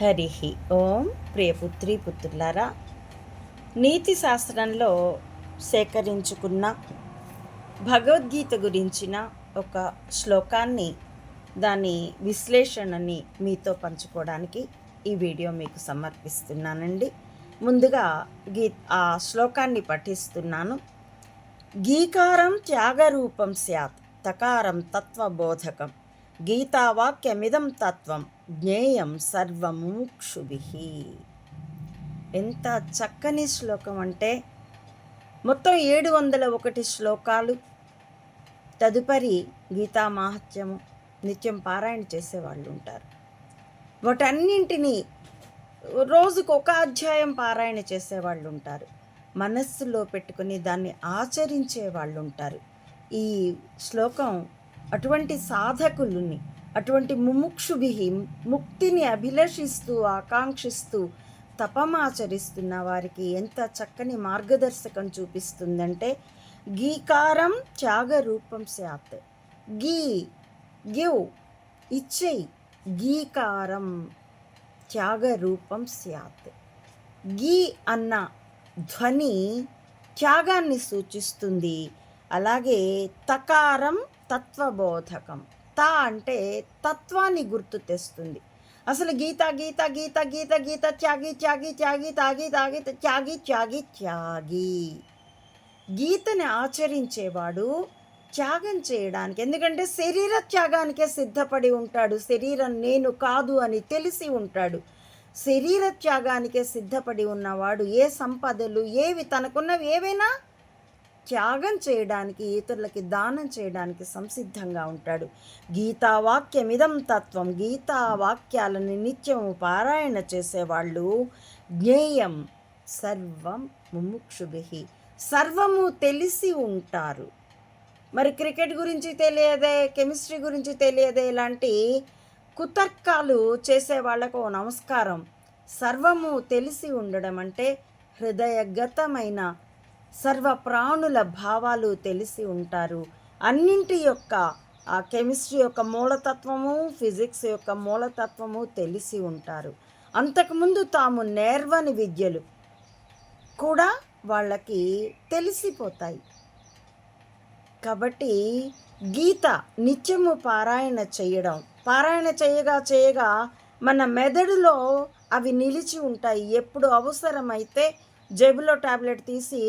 హరి ఓం ప్రియపుత్రి పుత్రులారా. నీతి శాస్త్రంలో సేకరించుకున్న భగవద్గీత గురించిన ఒక శ్లోకాన్ని దాని విశ్లేషణని మీతో పంచుకోవడానికి ఈ వీడియో మీకు సమర్పిస్తున్నానండి. ముందుగా గీ ఆ శ్లోకాన్ని పఠిస్తున్నాను. గీకారం త్యాగరూపం స్యాత్ తకారం తత్వబోధకం గీతావాక్యమిదం తత్వం జ్ఞేయం సర్వముక్షుభి. ఎంత చక్కని శ్లోకం అంటే మొత్తం ఏడు వందల ఒకటి శ్లోకాలు తదుపరి గీతా మాహత్యము నిత్యం పారాయణ చేసేవాళ్ళు ఉంటారు. వాటన్నింటినీ రోజుకు ఒక అధ్యాయం పారాయణ చేసేవాళ్ళు ఉంటారు. మనస్సులో పెట్టుకుని దాన్ని ఆచరించే వాళ్ళు ఉంటారు. ఈ శ్లోకం అటువంటి సాధకులని అటువంటి ముముక్షుభి ముక్తిని అభిలషిస్తూ ఆకాంక్షిస్తూ తపమాచరిస్తున్న వారికి ఎంత చక్కని మార్గదర్శకం చూపిస్తుందంటే గీకారం త్యాగ రూపం స్యాత్. గీ గివ్ ఇచ్చేయి గీకారం త్యాగ రూపం స్యాత్. గీ అన్న ధ్వని త్యాగాన్ని సూచిస్తుంది. అలాగే తకారం తత్వబోధకం. త అంటే తత్వాన్ని గుర్తు తెస్తుంది. అసలు గీత గీత గీత గీత గీత త్యాగి త్యాగి త్యాగి తాగి తాగి త్యాగి త్యాగి త్యాగి. గీతని ఆచరించేవాడు త్యాగం చేయడానికి ఎందుకంటే శరీర త్యాగానికే సిద్ధపడి ఉంటాడు. శరీరం నేను కాదు అని తెలిసి ఉంటాడు. శరీర త్యాగానికే సిద్ధపడి ఉన్నవాడు ఏ సంపదలు ఏవి తనకున్నవి ఏవైనా త్యాగం చేయడానికి ఇతరులకి దానం చేయడానికి సంసిద్ధంగా ఉంటాడు. గీతావాక్యమిదం తత్వం గీతా వాక్యాలను నిత్యము పారాయణ చేసేవాళ్ళు జ్ఞేయం సర్వం ముముక్షుభి. సర్వము తెలిసి ఉంటారు. మరి క్రికెట్ గురించి తెలియదే కెమిస్ట్రీ గురించి తెలియదే ఇలాంటి కుతర్కాలు చేసే వాళ్ళకు ఓ నమస్కారం. సర్వము తెలిసి ఉండడం అంటే హృదయగతమైన సర్వ ప్రాణుల భావాలు తెలిసి ఉంటారు. అన్నింటి యొక్క ఆ కెమిస్ట్రీ యొక్క మూలతత్వము ఫిజిక్స్ యొక్క మూలతత్వము తెలిసి ఉంటారు. అంతకుముందు తాము నేర్వని విద్యలు కూడా వాళ్ళకి తెలిసిపోతాయి. కాబట్టి గీత నిత్యము పారాయణ చేయడం పారాయణ చేయగా చేయగా మన మెదడులో అవి నిలిచి ఉంటాయి. ఎప్పుడు అవసరమైతే జేబులో ట్యాబ్లెట్ తీసి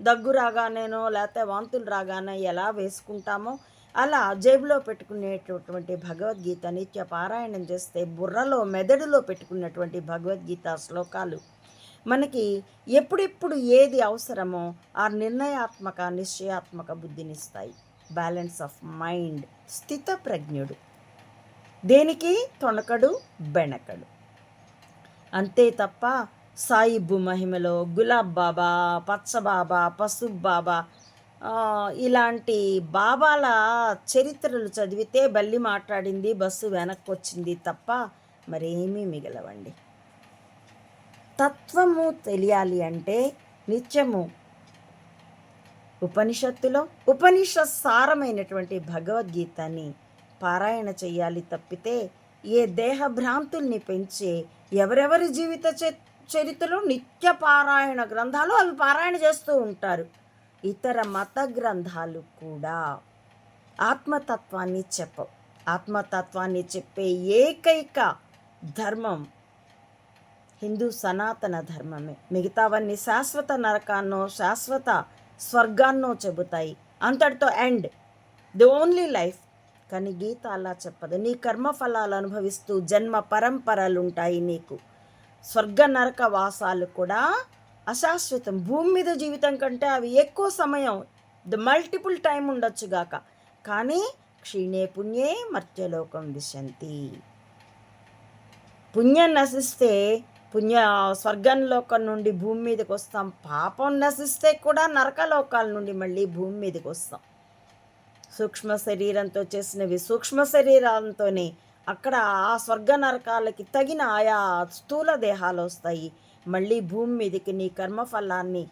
దగ్గు రాగానేనో లేకపోతే వాంతులు రాగానే ఎలా వేసుకుంటామో అలా జేబులో పెట్టుకునేటటువంటి భగవద్గీత నిత్య పారాయణం చేస్తే బుర్రలో మెదడులో పెట్టుకున్నటువంటి భగవద్గీత శ్లోకాలు. మనకి ఎప్పుడెప్పుడు ఏది అవసరమో ఆ నిర్ణయాత్మక నిశ్చయాత్మక బుద్ధినిస్తాయి. బ్యాలెన్స్ ఆఫ్ మైండ్ స్థిత ప్రజ్ఞుడు. దేనికి? తొణకడు బెణకడు అంతే తప్ప సాయిబు మహిమలో గులాబ్ బాబా పచ్చబాబా పసుబ్ బాబా ఇలాంటి బాబాల చరిత్రలు చదివితే బల్లి మాట్లాడింది బస్సు వెనక్కి వచ్చింది తప్ప మరేమీ మిగలవండి. తత్వము తెలియాలి అంటే నిత్యము. ఉపనిషత్తులో ఉపనిషత్ సారమైనటువంటి భగవద్గీతని పారాయణ చేయాలి తప్పితే ఏ దేహభ్రాంతుల్ని పెంచే ఎవరెవరి జీవిత చరిత్రలు నిత్య పారాయణ గ్రంథాలు అవి పారాయణ చేస్తూ ఉంటారు. ఇతర మత గ్రంథాలు కూడా ఆత్మతత్వాన్ని చెప్పవు. ఆత్మతత్వాన్ని చెప్పే ఏకైక ధర్మం హిందూ సనాతన ధర్మమే. మిగతావన్నీ శాశ్వత నరకాన్నో శాశ్వత స్వర్గాన్నో చెబుతాయి. అంతటితో ఎండ్. The only life. కానీ గీత అలా చెప్పదు. నీ కర్మఫలాలు అనుభవిస్తూ జన్మ పరంపరలు ఉంటాయి నీకు. స్వర్గ నరక వాసాలు కూడా అశాశ్వతం. భూమి మీద జీవితం కంటే అవి ఎక్కువ సమయం ద మల్టిపుల్ టైం ఉండొచ్చుగాక కానీ క్షీణే పుణ్యే మర్త్యలోకం విశంతి. పుణ్యం నశిస్తే పుణ్య స్వర్గంలోకం నుండి భూమి మీదకి వస్తాం. పాపం నశిస్తే కూడా నరకలోకాల నుండి మళ్ళీ భూమి మీదకి వస్తాం. సూక్ష్మ శరీరంతో చేసినవి సూక్ష్మ శరీరంతోనే అక్కడ ఆ స్వర్గ నరకాలకి తగిన ఆయా స్థూల దేహాలు వస్తాయి. మళ్ళీ భూమి మీదకి నీ కర్మఫలాన్ని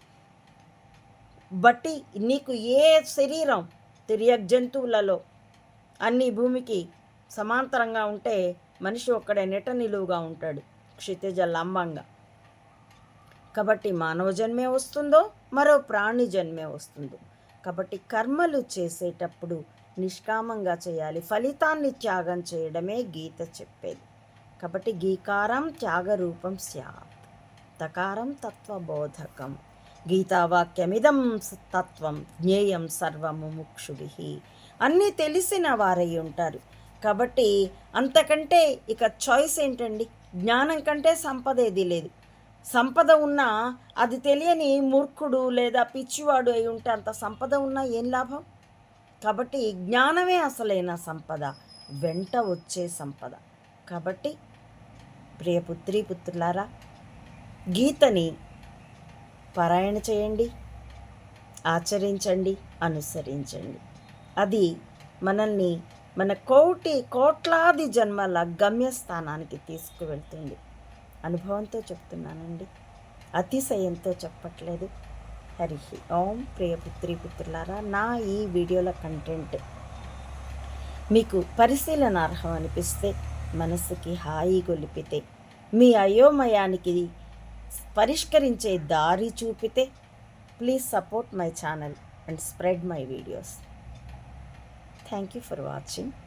బట్టి నీకు ఏ శరీరం తిరియక్ జంతువులలో అన్ని భూమికి సమాంతరంగా ఉంటే మనిషి ఒక్కడే నెట నిలువుగా ఉంటాడు. క్షితిజ లంబంగా. కాబట్టి మానవ జన్మే వస్తుందో మరో ప్రాణి జన్మే వస్తుందో. కాబట్టి కర్మలు చేసేటప్పుడు నిష్కామంగా చేయాలి. ఫలితాన్ని త్యాగం చేయడమే గీత చెప్పేది. కాబట్టి గీకారం త్యాగరూపం స్యాత్. తకారం తత్వబోధకం. గీతావాక్యమిదం తత్వం జ్ఞేయం సర్వము ముక్షుభి అన్నీ తెలిసిన వారై ఉంటారు. కాబట్టి అంతకంటే ఇక చాయిస్ ఏంటండి? జ్ఞానం కంటే సంపద ఏది లేదు. సంపద ఉన్నా అది తెలియని మూర్ఖుడు లేదా పిచ్చివాడు అయి ఉంటే అంత సంపద ఉన్నా ఏం లాభం? కాబట్టి జ్ఞానమే అసలైన సంపద. వెంట వచ్చే సంపద. కాబట్టి ప్రియ పుత్రి పుత్రులారా గీతని పారాయణ చేయండి ఆచరించండి అనుసరించండి. అది మనల్ని మన కోటి కోట్లాది జన్మల గమ్యస్థానానికి తీసుకువెళ్తుంది. అనుభవంతో చెప్తున్నానండి. అతిశయంతో చెప్పట్లేదు. హరి ఓం ప్రియ పుత్రి పుత్రులారా నా ఈ వీడియోల కంటెంట్ మీకు పరిశీలనార్హం అనిపిస్తే మనసుకి హాయి గొలిపితే మీ అయోమయానికి పరిష్కరించే దారి చూపితే please support my channel and spread my videos thank you for watching